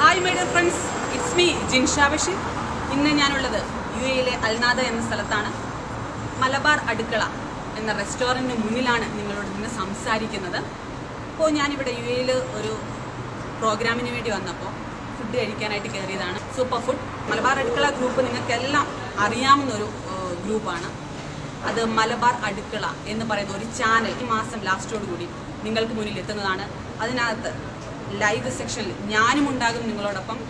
Hi my dear friends it's me Jinsha Basheer ഇന്ന് ഞാനുള്ളത് U എയിലെ അൽനാദ എന്ന സ്ഥലത്താണ്. മലബാർ അടുക്കള എന്ന റെസ്റ്റോറന്റിന് മുന്നിലാണ് നിങ്ങളോട് ഇന്ന് സംസാരിക്കുന്നത്. അപ്പോൾ ഞാനിവിടെ യു എയിൽ ഒരു പ്രോഗ്രാമിന് വേണ്ടി വന്നപ്പോൾ ഫുഡ് കഴിക്കാനായിട്ട് കയറിയതാണ് സൂപ്പർ ഫുഡ് മലബാർ അടുക്കള ഗ്രൂപ്പ് നിങ്ങൾക്കെല്ലാം അറിയാവുന്ന ഒരു ഗ്രൂപ്പാണ്. അത് മലബാർ അടുക്കള എന്ന് പറയുന്ന ഒരു ചാനൽ ഈ മാസം ലാസ്റ്റോടുകൂടി നിങ്ങൾക്ക് മുന്നിൽ എത്തുന്നതാണ്. അതിനകത്ത് ലൈവ് സെക്ഷനിൽ ഞാനും ഉണ്ടാകും നിങ്ങളോടൊപ്പം.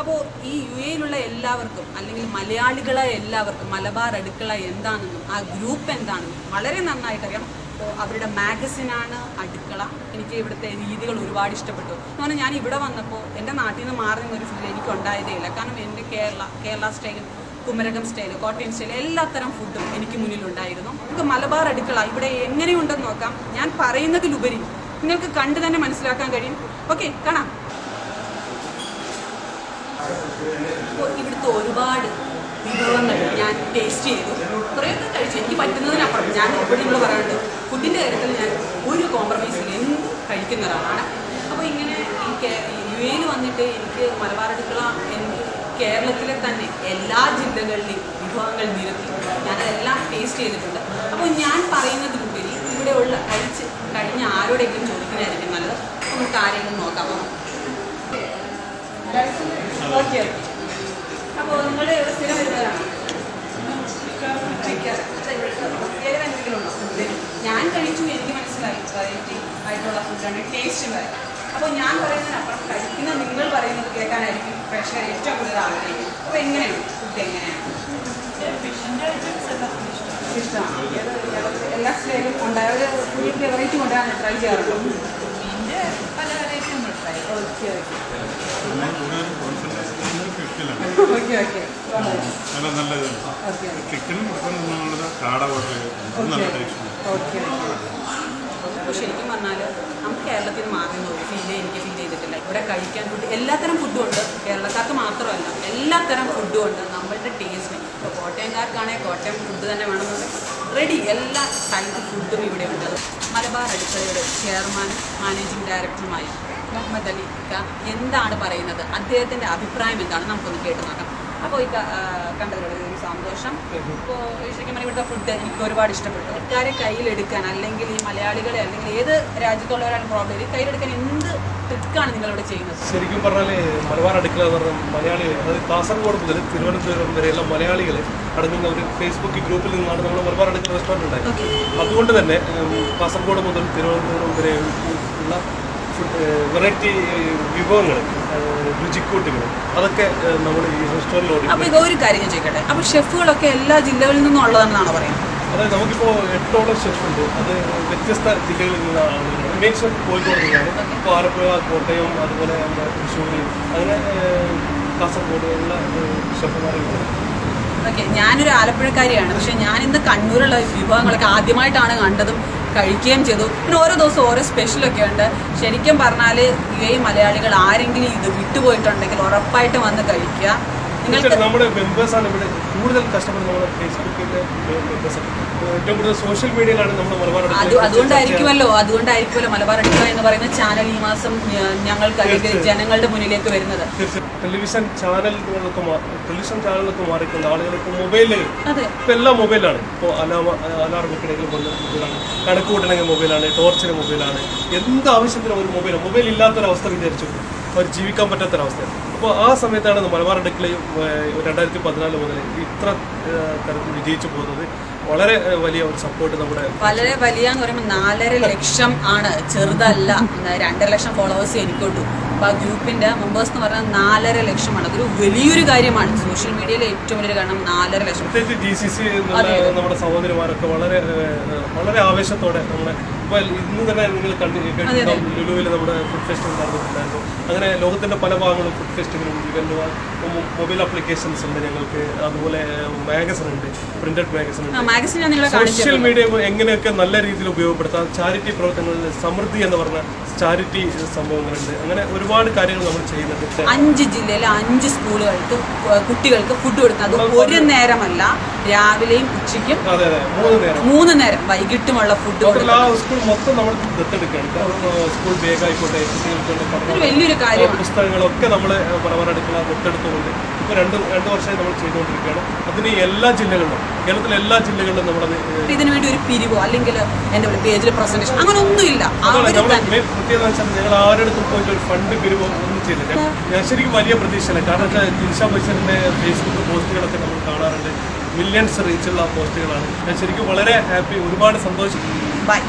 അപ്പോൾ ഈ യു എയിലുള്ള എല്ലാവർക്കും അല്ലെങ്കിൽ മലയാളികളെ എല്ലാവർക്കും മലബാർ അടുക്കള എന്താണെന്നും ആ ഗ്രൂപ്പ് എന്താണെന്നും വളരെ നന്നായിട്ട് അറിയാം അപ്പോൾ അവരുടെ മാഗസിനാണ് അടുക്കള. എനിക്ക് ഇവിടുത്തെ രീതികൾ ഒരുപാട് ഇഷ്ടപ്പെട്ടു. എന്ന് പറഞ്ഞാൽ ഞാൻ ഇവിടെ വന്നപ്പോൾ എന്റെ നാട്ടിൽ നിന്ന് മാറി നിന്നൊരു ഫീൽ എനിക്ക് ഉണ്ടായതേ ഇല്ല. കാരണം എന്റെ Kerala Kerala style Kumarakom style Kottayam style എല്ലാത്തരം ഫുഡും എനിക്ക് മുന്നിലുണ്ടായിരുന്നു. നമുക്ക് മലബാർ അടുക്കള ഇവിടെ എങ്ങനെയുണ്ടെന്ന് നോക്കാം. ഞാൻ പറയുന്നതിലുപരി നിങ്ങൾക്ക് കണ്ടു തന്നെ മനസ്സിലാക്കാൻ കഴിയും. ഓക്കെ കാണാം. ഇവിടുത്തെ ഒരുപാട് വിഭവങ്ങൾ ഞാൻ ടേസ്റ്റ് ചെയ്തു. കുറേയൊക്കെ കഴിച്ചു. എനിക്ക് പറ്റുന്നതിനപ്പുറം ഞാൻ ഇവിടെ നിങ്ങൾ പറയുന്നുണ്ട് ഫുഡിന്റെ കാര്യത്തിൽ ഞാൻ ഒരു കോംപ്രമൈസിൽ എന്ത് കഴിക്കുന്ന ഒരാളാണ്. അപ്പോൾ ഇങ്ങനെ ഈ കേ- യു എയിൽ വന്നിട്ട് എനിക്ക് മലബാർ അടുക്കള എനിക്ക് കേരളത്തിലെ തന്നെ എല്ലാ ജില്ലകളിലെയും വിഭവങ്ങൾ നിരത്തി. ഞാനതെല്ലാം ടേസ്റ്റ് ചെയ്തിട്ടുണ്ട്. അപ്പോൾ ഞാൻ പറയുന്നതിലുപരി ഇവിടെയുള്ള കഴിച്ച് കഴിഞ്ഞ ആരോടെങ്കിലും ചോദിക്കുന്നതായിരിക്കും നല്ലത്. നമുക്ക് ആരെങ്കിലും നോക്കാമോ ഓക്കെ അപ്പോൾ നിങ്ങൾ സ്ഥിരം വരുന്നതാണ് ഞാൻ കഴിച്ചു എനിക്ക് മനസ്സിലായി. വെറൈറ്റി ആയിട്ടുള്ള ഫുഡാണ് ടേസ്റ്റ് വരെ അപ്പോൾ ഞാൻ പറയുന്നതിനപ്പുറം കഴിക്കുന്ന നിങ്ങൾ പറയുന്നത് കേൾക്കാനായിരിക്കും പ്രേക്ഷകർ ഏറ്റവും കൂടുതൽ ആഗ്രഹിക്കും അപ്പോൾ എങ്ങനെയാണ്? ഫുഡ് എങ്ങനെയാണ്? ഇഷ്ടമാണ്. എല്ലാ സ്റ്റൈലും ഉണ്ടായ ഒരു പുതിയ വെറൈറ്റി കൊണ്ടാണ് ട്രൈ ചെയ്യാറുള്ളത്. ഓക്കെ നമ്മൾ കൂടുതൽ കോൺസെൻട്രേറ്റ് ചെയ്യുന്നത് ഫിഷിലാണ് ഓക്കെ ഓക്കെ നല്ല നല്ലത്. ഓക്കെ ചിക്കനും മട്ടനും എന്നുള്ളത് കാട പോലെ നല്ല ടേസ്റ്റ് ഓക്കെ അപ്പോൾ ശരിക്കും പറഞ്ഞാൽ നമുക്ക് കേരളത്തിൽ നിന്ന് മാറുന്ന ഒരു ഫീൽ എനിക്ക് ഫീൽ ചെയ്തിട്ടില്ല. ഇവിടെ കഴിക്കാൻ ഫുഡ് എല്ലാത്തരം ഫുഡും ഉണ്ട്. കേരളക്കാർക്ക് മാത്രമല്ല എല്ലാത്തരം ഫുഡും ഉണ്ട്. നമ്മളുടെ ടേസ്റ്റിന് ഇപ്പോൾ കോട്ടയംകാർക്കാണെങ്കിൽ കോട്ടയം ഫുഡ് തന്നെ വേണമെന്നുണ്ട് റെഡി എല്ലാ ടൈപ്പ് ഫുഡും ഇവിടെ ഉണ്ട്. മലബാർ അടുക്കളയുടെ ചെയർമാൻ മാനേജിംഗ് ഡയറക്ടറുമായ മുഹമ്മദ് അലി എന്താണ് പറയുന്നത്? അദ്ദേഹത്തിന്റെ അഭിപ്രായം എന്താണ്? നമുക്കൊന്ന് കേട്ട് നോക്കാം. അപ്പോൾ ഈ കണ്ടതിലുള്ള ഒരു സന്തോഷം. ഇപ്പോൾ ശരിക്കും ഇവിടുത്തെ ഫുഡ് എനിക്ക് ഒരുപാട് ഇഷ്ടപ്പെട്ടു. ഇക്കാരെ കയ്യിലെടുക്കാൻ അല്ലെങ്കിൽ ഈ മലയാളികളെ അല്ലെങ്കിൽ ഏത് രാജ്യത്തുള്ളവരാണ് പ്രോബ്ലം ഇത് കയ്യിലെടുക്കാൻ എന്ത് ട്രിക്കാണ് നിങ്ങളിവിടെ ചെയ്യുന്നത്? ശരിക്കും പറഞ്ഞാൽ മലബാർ അടുക്കള എന്ന് പറഞ്ഞാൽ മലയാളികൾ അതായത് കാസർഗോഡ് മുതൽ തിരുവനന്തപുരം വരെയുള്ള മലയാളികൾ അടങ്ങുന്ന ഒരു ഫേസ്ബുക്ക് ഗ്രൂപ്പിൽ നിന്നാണ് നമ്മൾ മലബാർ അടുക്കള റെസ്റ്റോറന്റ് ഉണ്ടായത് അതുകൊണ്ട് തന്നെ കാസർഗോഡ് മുതൽ തിരുവനന്തപുരം വരെ ഉള്ള ഫുഡ് വെറൈറ്റി വിഭവങ്ങൾ രുചിക്കൂട്ടുകൾ അതൊക്കെ നമ്മൾ ഈ റെസ്റ്റോറന്റിലോട് അപ്പോൾ ഇത് ഒരു കാര്യം ചോദിക്കട്ടെ? അപ്പോൾ ഷെഫുകളൊക്കെ എല്ലാ ജില്ലകളിൽ നിന്നും ഉള്ളതെന്നാണ് പറയുന്നത്? അതായത് നമുക്കിപ്പോൾ എട്ടോളം ഷെഫ് ഉണ്ട് അത് വ്യത്യസ്ത ജില്ലകളിൽ നിന്നാണ് മെയിൻ ഷെഫ് കോഴിക്കോട് നിന്നാണ് ഇപ്പോൾ ആലപ്പുഴ കോട്ടയം അതുപോലെ നമ്മുടെ തൃശ്ശൂർ അങ്ങനെ കാസർഗോഡ് ഉള്ള ഷെഫുമാരുണ്ട്. ഓക്കെ ഞാനൊരു ആലപ്പുഴക്കാരിയാണ്. പക്ഷെ ഞാൻ ഇന്ന് കണ്ണൂരുള്ള വിഭവങ്ങളൊക്കെ ആദ്യമായിട്ടാണ് കണ്ടതും കഴിക്കുകയും ചെയ്തു. പിന്നെ ഓരോ ദിവസം ഓരോ സ്പെഷ്യലൊക്കെ ഉണ്ട്. ശരിക്കും പറഞ്ഞാൽ എ മലയാളികൾ ആരെങ്കിലും ഇത് വിട്ടുപോയിട്ടുണ്ടെങ്കിൽ ഉറപ്പായിട്ടും വന്ന് കഴിക്കുക. നമ്മുടെ മെമ്പേഴ്സാണ് ഇവിടെ കൂടുതൽ കഷ്ടപ്പെടുന്നത് നമ്മുടെ ഫേസ്ബുക്കിന്റെ ഏറ്റവും കൂടുതൽ സോഷ്യൽ മീഡിയയിലാണ് നമ്മൾ മലബാർ അതുകൊണ്ടായിരിക്കുമല്ലോ അതുകൊണ്ടായിരിക്കുമല്ലോ മലബാർ അടുക്കള എന്ന് പറയുന്ന ചാനൽ ഈ മാസം ഞങ്ങൾക്ക് അല്ലെങ്കിൽ ജനങ്ങളുടെ മുന്നിലേക്ക് വരുന്നത്. ടെലിവിഷൻ ചാനലുകളൊക്കെ ടെലിവിഷൻ ചാനലൊക്കെ മാറിക്കൊണ്ട് ആളുകൾക്ക് മൊബൈലിൽ അതെ. ഇപ്പോൾ എല്ലാം മൊബൈലാണ് ഇപ്പോൾ അലാമ അലാറം വെക്കണമെങ്കിൽ മൊബൈലാണ് കണക്ക് കൂട്ടണമെങ്കിൽ മൊബൈലാണ് ടോർച്ചിന് മൊബൈലാണ് എന്ത് ആവശ്യത്തിനും ഒരു മൊബൈൽ മൊബൈൽ ഇല്ലാത്തൊരവസ്ഥ വിചാരിച്ചു. അവർ ജീവിക്കാൻ പറ്റാത്തൊരവസ്ഥയാണ്. അപ്പോൾ ആ സമയത്താണ് മലബാർ അടുക്കളയിൽ രണ്ടായിരത്തി പതിനാല് മുതൽ ഇത്ര തരത്തിൽ വിജയിച്ചു പോകുന്നത്. വളരെ വലിയ ഒരു സപ്പോർട്ട് നമ്മുടെ വളരെ വലിയ എന്ന് പറയുമ്പോൾ നാലര ലക്ഷം ആണ്. ചെറുതല്ല. രണ്ടര ലക്ഷം ഫോളോവേഴ്സ് എനിക്കുണ്ട്. അപ്പോൾ ആ ഗ്രൂപ്പിന്റെ മെമ്പേഴ്സ് എന്ന് പറഞ്ഞാൽ നാലര ലക്ഷമാണ്. അതൊരു വലിയൊരു കാര്യമാണ്. സോഷ്യൽ മീഡിയയിലെ ഏറ്റവും വലിയൊരു കാരണം നാലര ലക്ഷം. പ്രത്യേകിച്ച് ജി സി സി. നമ്മുടെ സഹോദരിമാരൊക്കെ വളരെ വളരെ ആവേശത്തോടെ നമ്മളെ ഇന്ന് തന്നെ നിങ്ങൾ കണ്ടു കേട്ടിട്ടുണ്ടാവും. ലുലുവിൽ നമ്മുടെ ഫുഡ് ഫെസ്റ്റിവൽ നടന്നിട്ടുണ്ടായിരുന്നു അങ്ങനെ ലോകത്തിന്റെ പല ഭാഗങ്ങളും ഫുഡ് ഫെസ്റ്റിവലും ഇവന്റ് മൊബൈൽ ആപ്ലിക്കേഷൻസ് ഉണ്ട് ഞങ്ങൾക്ക്. അതുപോലെ മാഗസിൻ ഉണ്ട് പ്രിന്റഡ് മാഗസിൻ ഉണ്ട്. സോഷ്യൽ മീഡിയ എങ്ങനെയൊക്കെ നല്ല രീതിയിൽ ഉപയോഗപ്പെടുത്താം. ചാരിറ്റി പ്രവർത്തനങ്ങളിൽ സമൃദ്ധി എന്ന് പറഞ്ഞ ചാരിറ്റി സംഭവങ്ങളുണ്ട്. അങ്ങനെ ഒരുപാട് കാര്യങ്ങൾ നമ്മൾ ചെയ്യുന്നുണ്ട്. അഞ്ച് ജില്ലയിലെ അഞ്ച് സ്കൂളുകൾക്ക് കുട്ടികൾക്ക് ഫുഡ് കൊടുക്കുന്നത് ഒരു നേരമല്ല രാവിലെയും ഉച്ചയ്ക്കും മൂന്ന് നേരം. വൈകിട്ടുമുള്ള ഫുഡ് കൊടുക്കും മൊത്തം നമ്മൾ ദത്തെടുക്കുകയാണ്. ഇപ്പൊ, സ്കൂൾ ബാഗ് ആയിക്കോട്ടെ കുട്ടികൾക്കുള്ള പുസ്തകങ്ങളൊക്കെ നമ്മൾ അടുക്കള ദത്തെടുത്തുകൊണ്ട് ഇപ്പോൾ രണ്ട് രണ്ട് വർഷമായി നമ്മൾ ചെയ്തുകൊണ്ടിരിക്കുകയാണ്. അതിന് എല്ലാ ജില്ലകളിലും കേരളത്തിലെ എല്ലാ ജില്ലകളിലും നമ്മളത് ഏഹ്, ഇതിനു വേണ്ടി ഒരു പിരിവോ അല്ലെങ്കിൽ പേജിൽ പ്രസന്റേഷൻ അങ്ങനെ ഒന്നുമില്ല. പ്രത്യേകത വെച്ചാൽ ഞങ്ങൾ ആരുടെ പോയിട്ട് ഒരു ഫണ്ട് പിരിവോ ഒന്നും ചെയ്തില്ല. ഞാൻ ശരിക്കും വലിയ പ്രതീക്ഷയില്ല. കാരണം വെച്ചാൽ ദിൽഷാ ഫേസ്ബുക്ക് പോസ്റ്റുകളൊക്കെ നമ്മൾ കാണാറുണ്ട്. മില്യൺസ് റീച്ചുള്ള പോസ്റ്റുകളാണ്. ഞാൻ ശരിക്കും വളരെ ഹാപ്പി ഒരുപാട് സന്തോഷം. ബൈ